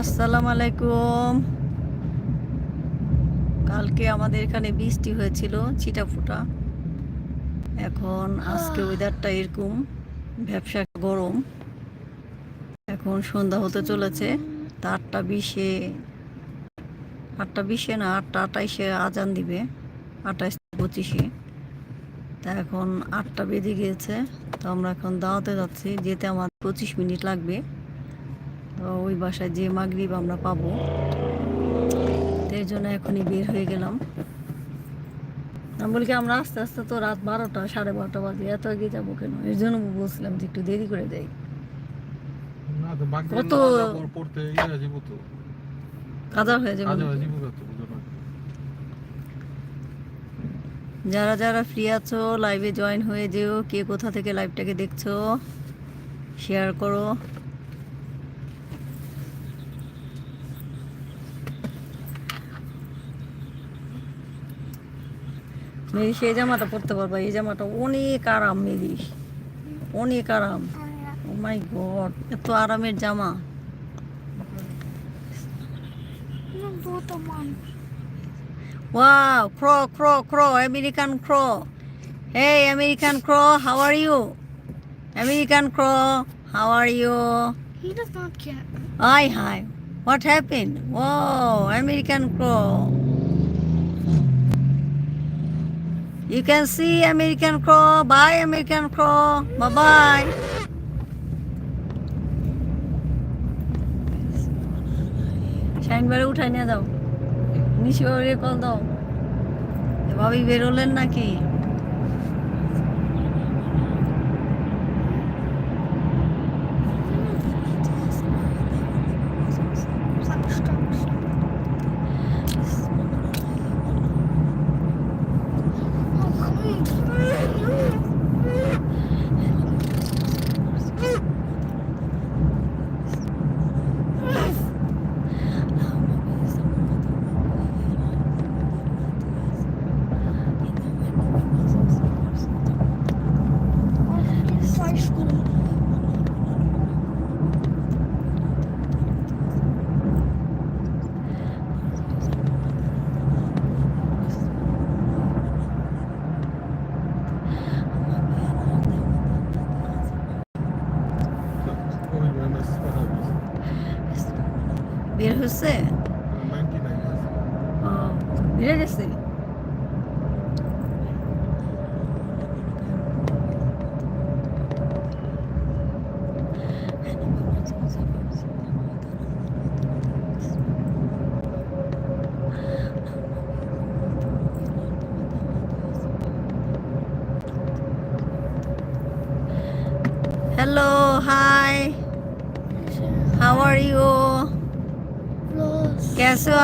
আসসালামু আলাইকুম। কালকে আমাদের এখানে বৃষ্টি হয়েছিল ছিটাফোটা। এখন আজকে ওয়েদারটা এরকম ব্যবসা গরম। এখন সন্ধ্যা হতে চলেছে তা আটটা বিশে আটটা বিশে না আটটা আটাইশে আজান দিবে আটাইশ পঁচিশে। তা এখন আটটা বেজে গিয়েছে তো আমরা এখন দাওয়াতে যাচ্ছি যেতে আমার পঁচিশ মিনিট লাগবে। ওই বাসায় যে মাগরিব আমরা পাবো। এই জন্য এখনই বের হয়ে গেলাম। আমি বলি কি আমরা আস্তে আস্তে তো রাত বারোটা সাড়ে বারোটা বাজে এত আগে যাব কেন? এর জন্য বলছিলাম যে একটু দেরি করে যাই বাকি কত- হয়ে যাবে যারা যারা ফ্রি আছো লাইভে জয়েন হয়ে যেও কে কোথা থেকে লাইভটাকে দেখছ শেয়ার করো। মেয়ে জামাটা পরতে পারব এই জামাটা অনেক আরাম মেয়ে অনেক আরাম। oh মাই গড এত আরামের জামা। ওয়া crow crow crow American crow hey American crow how are you American crow how I hi what happen oh American crow You can see American crow. Bye, American crow. Bye bye. শাইন বারে উঠাই নিয়ে দাও নিশি বাবুরে call দাও ভাবি বেরোলেন নাকি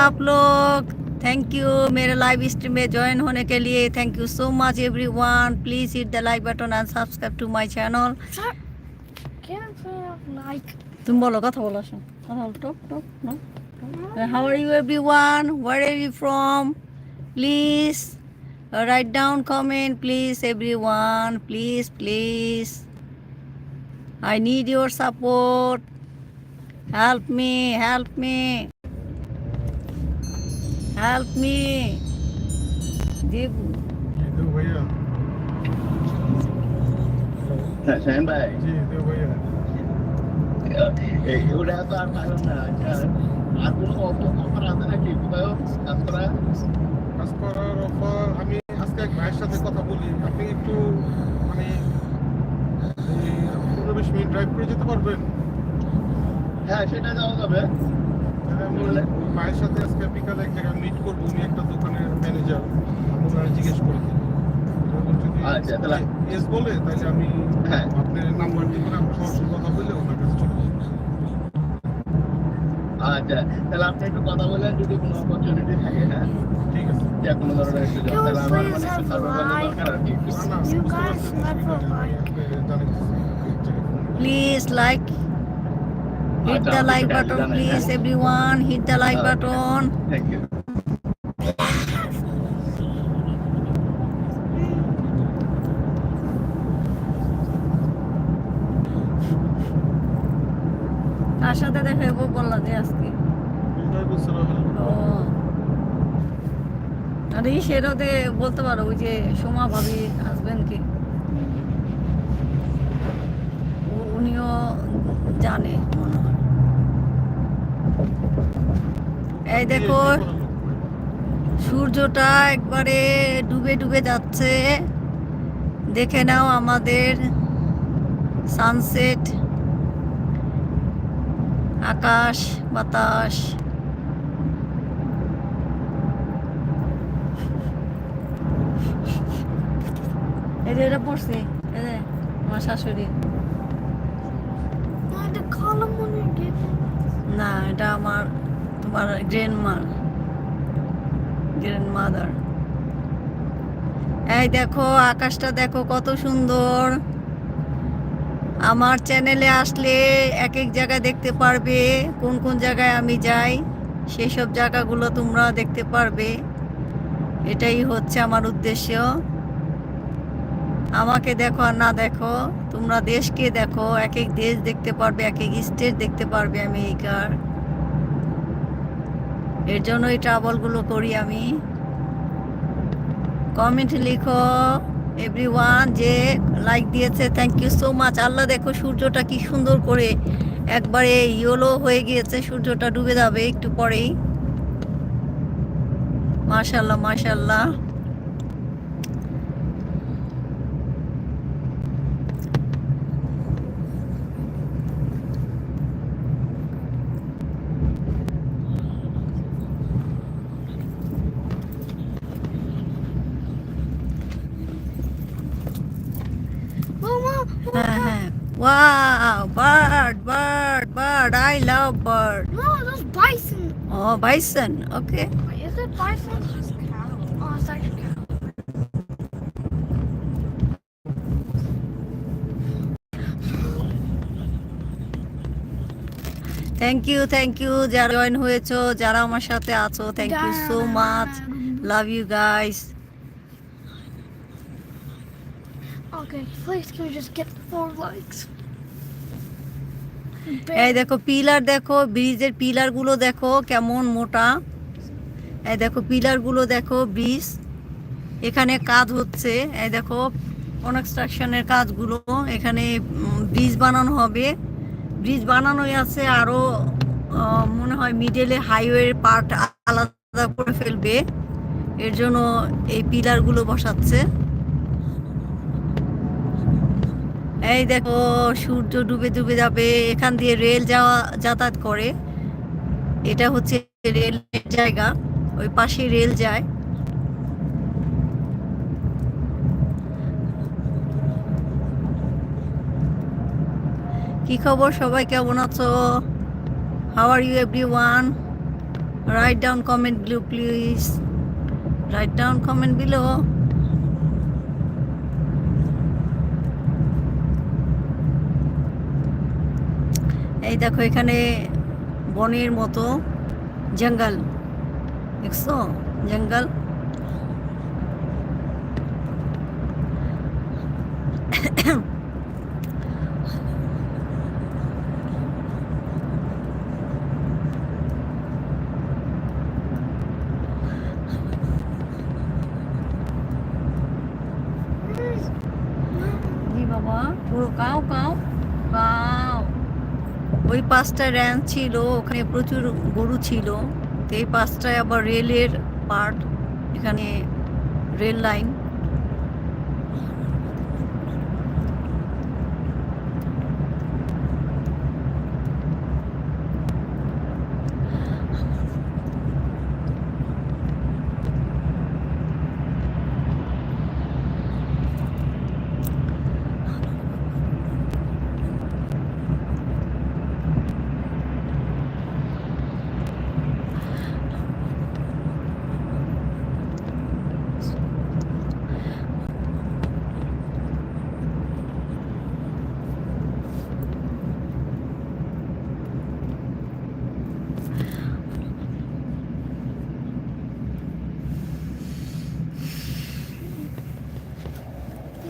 आप लोग थैंक यू मेरे लाइव स्ट्रीम में ज्वाइन होने के लिए thank you so much everyone please hit the like button and subscribe to my channel Sir, can't say like. तुम बोलो কথা বলো শোন কথা বলো talk talk no how are you everyone where are you from please write down comment please everyone please please I need your support help me help me help me Debu ji ভাইয়া শাহিন ভাই জি দেও ভাইয়া এগুলো তো আর পারলাম না আর কোনো offer আছে নাকি কোথাও কাজ করা কাজ করার অফার আমি আজকে এক ভাইয়ের সাথে কথা বলি আপনি একটু মানে পনেরো বিশ মিনিট ড্রাইভ করে যেতে পারবেন হ্যাঁ সেটা যাওয়া যাবে ওই ভাইয়ের সাথে আজকে বিকালে এক জায়গায় মিট করব উনি একটা দোকানের ম্যানেজার ওনারা জিজ্ঞেস করে আচ্ছা, তাহলে- এস বলে তাহলে আমি হ্যাঁ। আপনার নাম্বার দিবেন আমি সরাসরি কথা বলে ওনার কাছে চলে আচ্ছা তাহলে আপনি একটু কথা বলেন যদি কোনো অপরচুনিটি থাকে হ্যাঁ? ঠিক আছে। যে কোনো ধরনের একটু তাহলে আমার মানে একটু সার্ভার দরকার আর কি। like- আপনাকে জানাচ্ছি, এক জায়গায় ফোন করে। Please like hit the like button please everyone. Hit the like button. Thank you. কার সাথে দেখা হইব বললা যে আজকে। আর সেটাতে বলতে পারো ওই যে সোমা ভাবি হাজবেন্ড কি উ- উনিও জানে মনে হয় এই দেখো সূর্যটা একবারে ডুবে ডুবে যাচ্ছে। দেখে নাও আমাদের সানসেট আকাশ বাতাস। এই যে এটা পড়ছি এই যে আমার শাশুড়ি। না এটা আমার তোমার গ্র্যান্ড মাদার এই দেখো, আকাশটা দেখো কত সুন্দর। আমার চ্যানেলে আসলে এক এক জায়গায় দেখতে পারবে কোন কোন জায়গায় আমি যাই। সেই সব জায়গাগুলো তোমরা দেখতে পারবে। এটাই হচ্ছে আমার উদ্দেশ্য। আমাকে দেখো আর না দেখো, তোমরা দেশকে দেখো এক এক দেশ দেখতে পারবে এক এক স্টেট দেখতে পারবে আমেরিকার এর জন্য এই ট্রাভেলগুলো করি আমি। কমেন্ট লিখো এভরিওয়ান যে লাইক দিয়েছে থ্যাংক ইউ সো মাচ আল্লাহ দেখো সূর্যটা কি সুন্দর করে একবারে ইয়োলো হয়ে গিয়েছে, সূর্যটা ডুবে যাবে একটু পরেই। মাশাল্লাহ মাশাল্লাহ হ্যাঁ wow bird bird bird I love bird no, those bison. O bison okay Wait, is it bison? Oh, it's like a cow. Thank you thank you যারা জয়েন হয়েছো যারা আমার সাথে আছো thank you so much love you guys Okay, please can we just get four? এই দেখো pillar দেখো ব্রিজের পিলারগুলো দেখো কেমন মোটা। এই দেখো পিলারগুলো দেখো ব্রিজ এখানে কাজ হচ্ছে এই দেখো কনস্ট্রাকশনের কাজগুলো। এখানে ব্রিজ বানানো হবে। ব্রিজ বানানোই আছে আরও মনে হয় মিডলে হাইওয়ের পার্ট আলাদা করে ফেলবে। এর জন্য এই পিলারগুলো বসাচ্ছে। এই দেখো, সূর্য ডুবে ডুবে যাবে। এখান দিয়ে রেল যাওয়া, যাতায়াত করে। এটা হচ্ছে রেল জায়গা। ওই পাশে রেল যায়। কি খবর? সবাই কেমন আছো? How are you everyone write down comment below please write down comment below এই দেখো এখানে বনের মতো জঙ্গল দেখছ? জঙ্গল জি বাবা পুরো কাও কাও কাও ওই পাঁচটা র্যান ছিল, ওখানে প্রচুর গরু ছিল। তো এই পাঁচটায় আবার রেলের পার্ট, এখানে rail line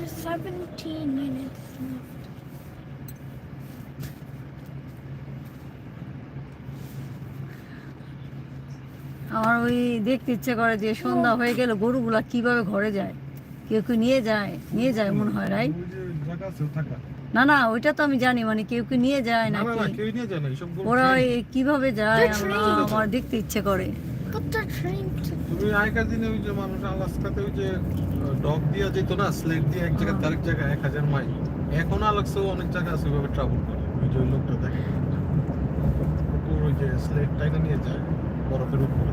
There's 17 minutes left. আমার ওই দেখতে ইচ্ছে করে যে সন্ধ্যা হয়ে গেলে গরুগুলা কীভাবে ঘরে যায়? কেউ কেউ নিয়ে যায়? নিয়ে যায় মনে হয় থাকা না না ওইটা তো আমি জানি মানে কেউ কেউ নিয়ে যায় না না না নাকি? কেউ নিয়ে যায় না এইসব গরু ওরা ওই কীভাবে যায় আমরা দেখতে ইচ্ছে করে. তুমি আগেকার দিনে ওই যে মানুষ আলাস্কাতে ওই যে ডগ দিয়া যেত না স্লেট দিয়ে এক জায়গা জায়গায় এক হাজার মাইল। এখন অনেক জায়গা আছে ওইভাবে ট্রাভেল করে। ওই যে লোকটা দেখে। কুকুর ওই যে স্লেট টাইনা নিয়ে যায় বরফের উপরে।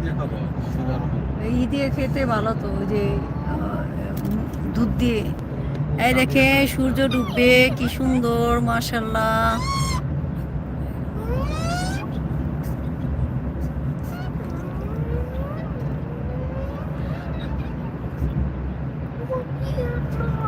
দিয়ে খাব? সিগার খাব। ই দিয়ে খেতে ভালো তো যে দুধ দিয়ে এই দেখে সূর্য ডুববে কি সুন্দর মাশাল্লাহ What year from?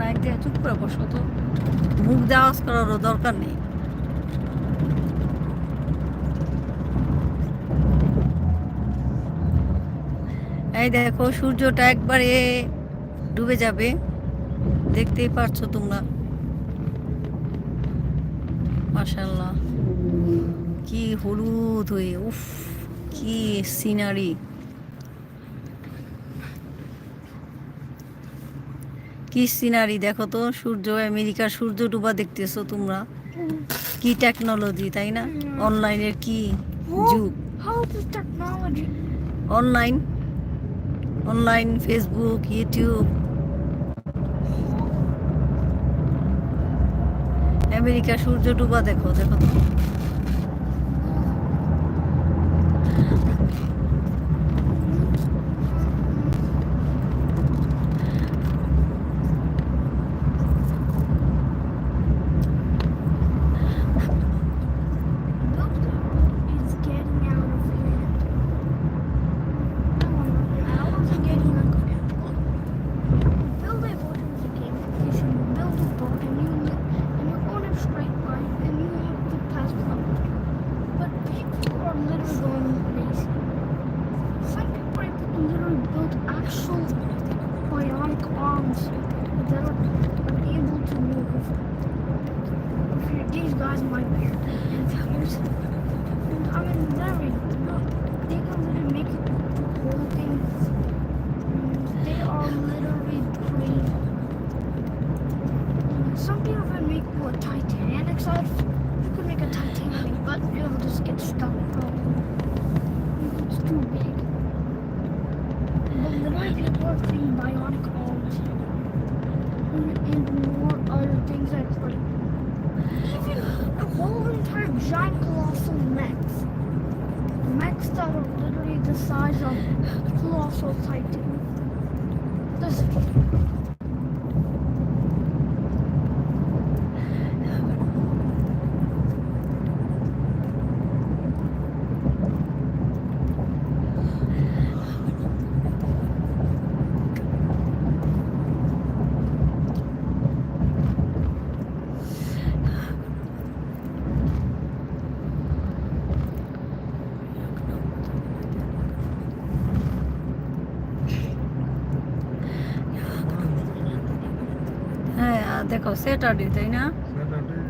না একদিকে চুপ করে বসো তো মুখ দিয়ে আওয়াজ করারও দরকার নেই। এই দেখো, সূর্যটা একবারে ডুবে যাবে। দেখতেই পারছ তোমরা। মাশাল্লাহ কি হলুদ হয়ে, উফ, কি সিনারি কি সিনারি দেখো তো সূর্য আমেরিকার সূর্য ডুবা দেখতেছো তোমরা। কি টেকনোলজি তাই না? অনলাইনের কি যুগ? Online online Facebook YouTube America সূর্য ডুবা দেখো দেখো তো। sol side. This. হ্যাঁ দেখো স্যাটারডে তাই না?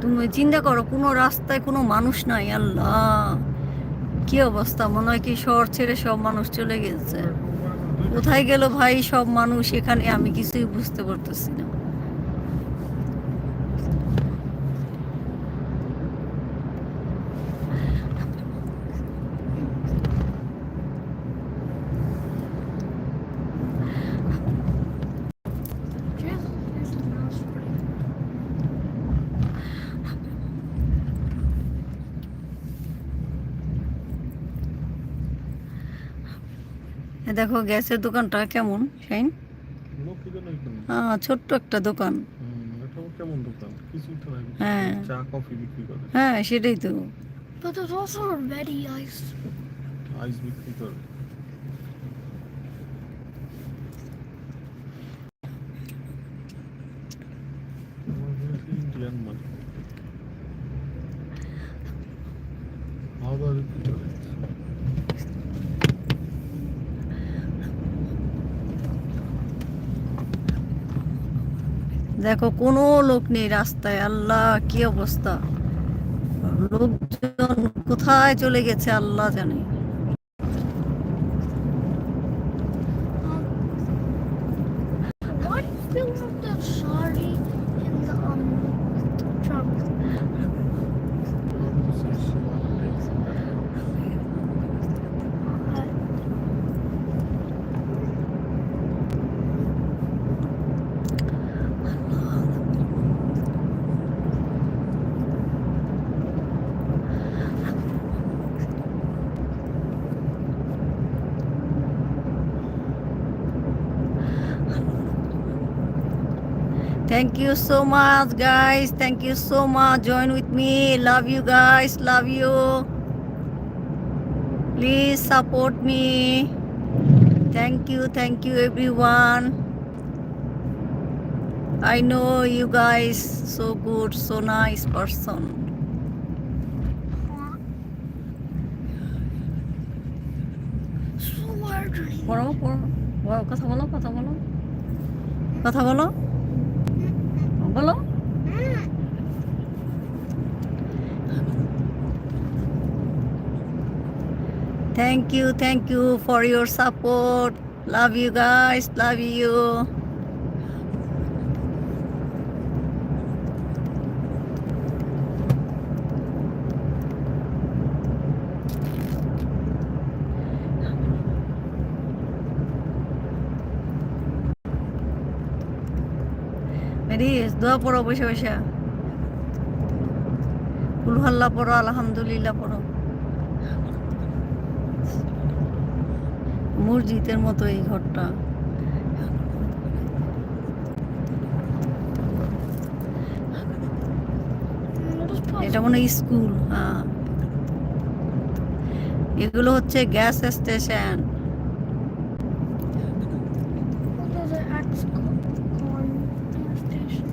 তুমি চিন্তা করো কোনো রাস্তায় কোনো মানুষ নাই আল্লাহ। কি অবস্থা মনে হয় কি শহর ছেড়ে সব মানুষ চলে গেছে। কোথায় গেল ভাই সব মানুষ এখানে আমি কিছুই বুঝতে পারতেছি না Just, there's a mouse for you. এ দেখো গ্যাসের দোকানটা কেমন শাইন? আহ, ছোট্ট একটা দোকান। হ্যাঁ। চা কফি বিক্রি করে। হ্যাঁ সেটাই তো। But there's also a ready ice. আইস বিক্রি করে। ইন্ডিয়ান খাওয়া দাওয়া বিক্রি দেখো কোনো লোক নেই রাস্তায়। আল্লাহ কি অবস্থা? লোকজন কোথায় চলে গেছে আল্লাহ জানে। Thank you so much, guys. Thank you so much. Join with me. Love you, guys. Love you. Please support me. Thank you. Thank you, everyone. I know you guys so good, so nice person. so large. পড়ো পড়ো বলো, কথা বলো কথা বলো কথা বলো Thank you, thank you for your support. Love you guys, love you. দোয়া পড়ো, বসে বসে। কুলহাল্লা পড়ো, আলহামদুলিল্লাহ পড়ো। মসজিদের মতো এই ঘরটা। এটা মনে স্কুল হ্যাঁ। এগুলো হচ্ছে gas station There's an X corn station.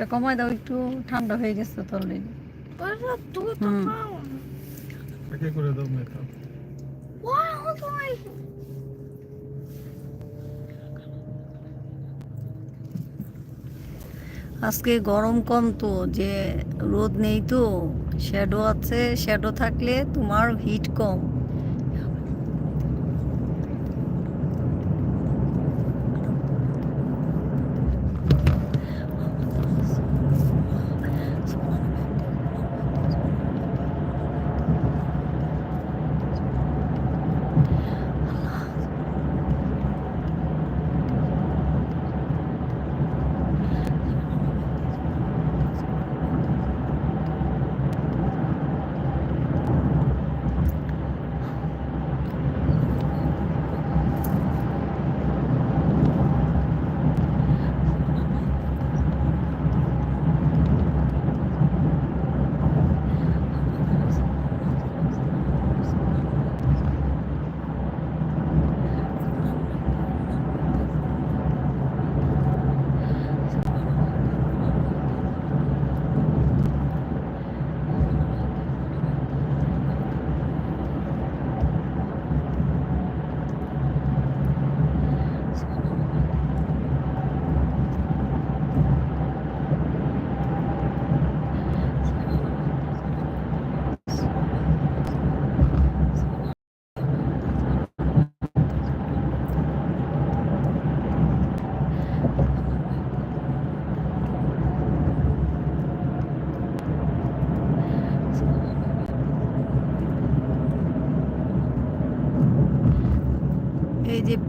এটা কমায় দাও একটু ঠান্ডা হয়ে গেছে তো অলরেডি। করে দাও মেকআপ? আজকে গরম কম তো যে রোদ নেই তো শ্যাডো আছে শ্যাডো থাকলে তোমার হিট কম।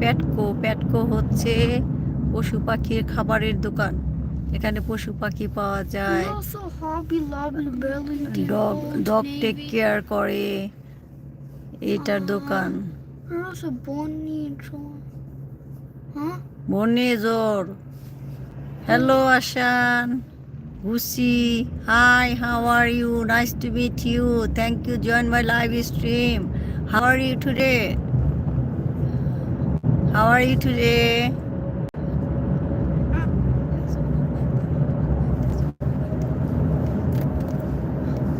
প্যাটকো প্যাটকো হচ্ছে পশু পাখির খাবারের দোকান। এখানে পশু পাখি পাওয়া যায়. ডগ ডগ টেক কেয়ার করে এটার দোকান। so on. Huh? বনেজর হ্যালো আশান গুসি hi how are you nice to meet you thank you join my live stream how are you today How are you today?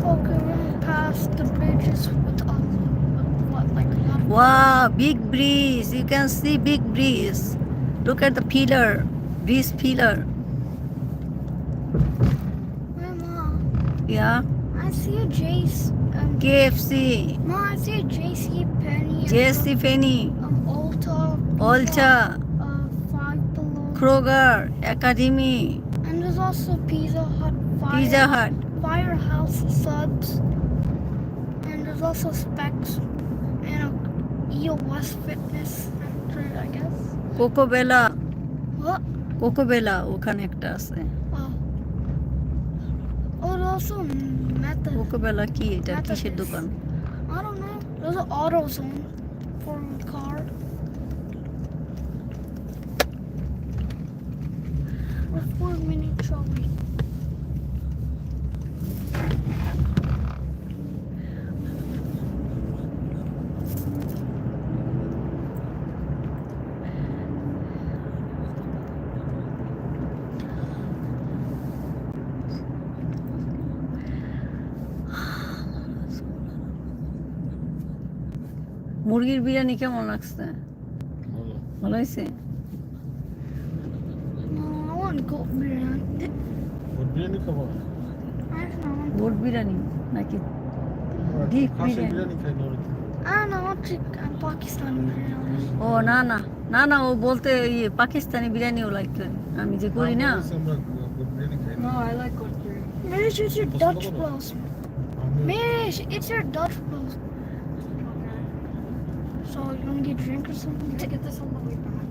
Walking past the bridges with um, all, what, like Wow, big breeze. You can see big breeze. Look at the pillar, breeze pillar. Mama. Yeah. I see a J's. Um, KFC. Mom, I see a JC Penny. JC Penny. Um, Ulta. Uh, Five Below. Kroger, Academy, And there's also Pizza Hut. Fire, Pizza Hut, Firehouse Subs. And there's also Specs. And a EOS Fitness Center, I guess. Coco Bella, What? Coco Bella ওখানে একটা আছে Oh. Oh, there's also Method. কোকো বেলা কি এটা কিসের দোকান I don't know. There's an auto zone for a car. A four minute trolley. মুরগির বিরিয়ানি কেমন লাগছে? ভালো। ভালো হয়েছে? বিরিয়ানি খাব I don't know. Goat biryani নাকি Beef খাসি biryani. বিরিয়ানি খাই না I don't know. I want chicken, Pakistani biryani. ও না না না না ও বলতে ইয়ে পাকিস্তানি বিরিয়ানিও লাগতো আমি যে করি না আমরা গোট বিরিয়ানি খাই না I like goat biryani Marish, it's your What's Dutch the other bros. আমি Marish, it's your Dutch bros. So you want to get a drink or something? To get this on the way back.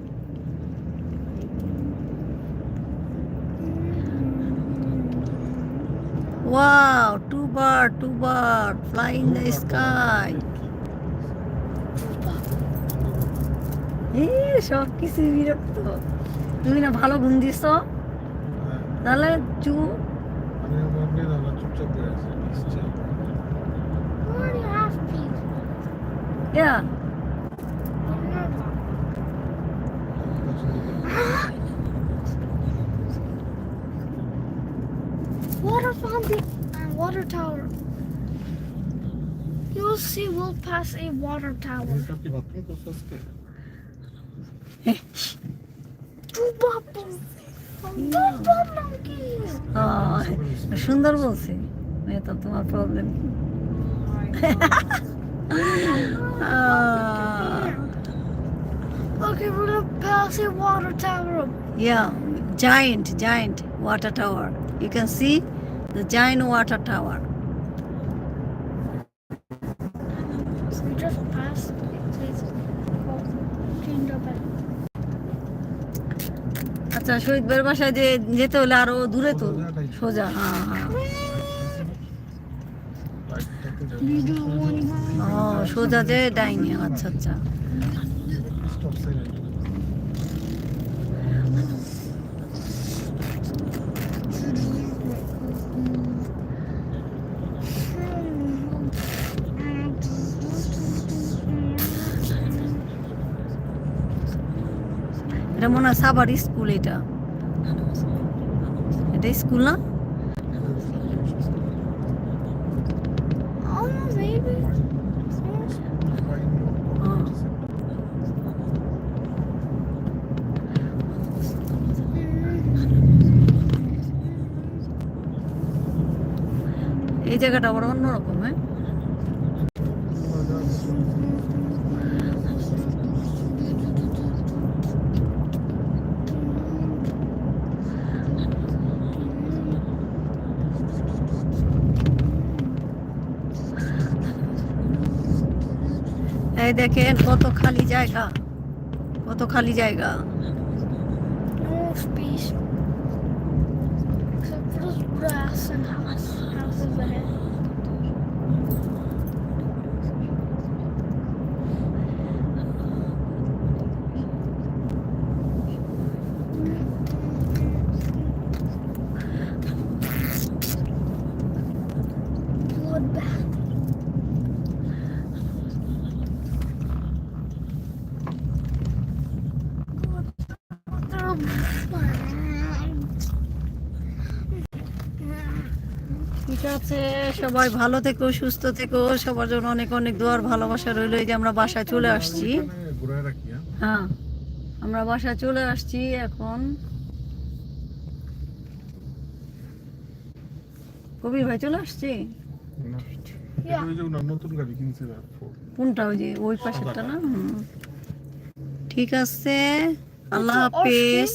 Wow two bird two bird fly in the sky এই সব কিছু বিরক্ত। তুমি না ভালো ঘুম দিছ তাহলে চুপ আমি আমার মেয়ে দাদা চুপচাপ হয়ে আছে আসছে We already have pizza. Yeah Water fountain and water tower. You will see we'll pass a water tower. এটা কি বাথরুম করছো আজকে Two bubbles. Two monkeys. আহ, সুন্দর বলছি এটা তোমার problem Okay, we're gonna pass a water tower. Yeah, giant, giant water tower. You can see the giant water tower. আচ্ছা শহীদ বের বাসায় যে যেতে হলে আরও দূরে তো। সোজা হ্যাঁ হ্যাঁ। সোজা যে ডাইনি আচ্ছা আচ্ছা। না সাবার স্কুল এটা। এটা স্কুল না? Oh, এই জায়গাটা আবার অন্যরকম। দেখেন কত খালি জায়গা কত খালি জায়গা। সবাই ভালো থেকো, সুস্থ থেকো সবার জন্য অনেক অনেক দোয়ার ভালোবাসা রইল এই যে আমরা বাসায় চলে আসছি হ্যাঁ আমরা বাসায় চলে আসছি এখন কবির ভাই চলে আসছি। কোনটা ওই যে ওই পাশেরটা না। ঠিক আছে আল্লাহ হাফিজ.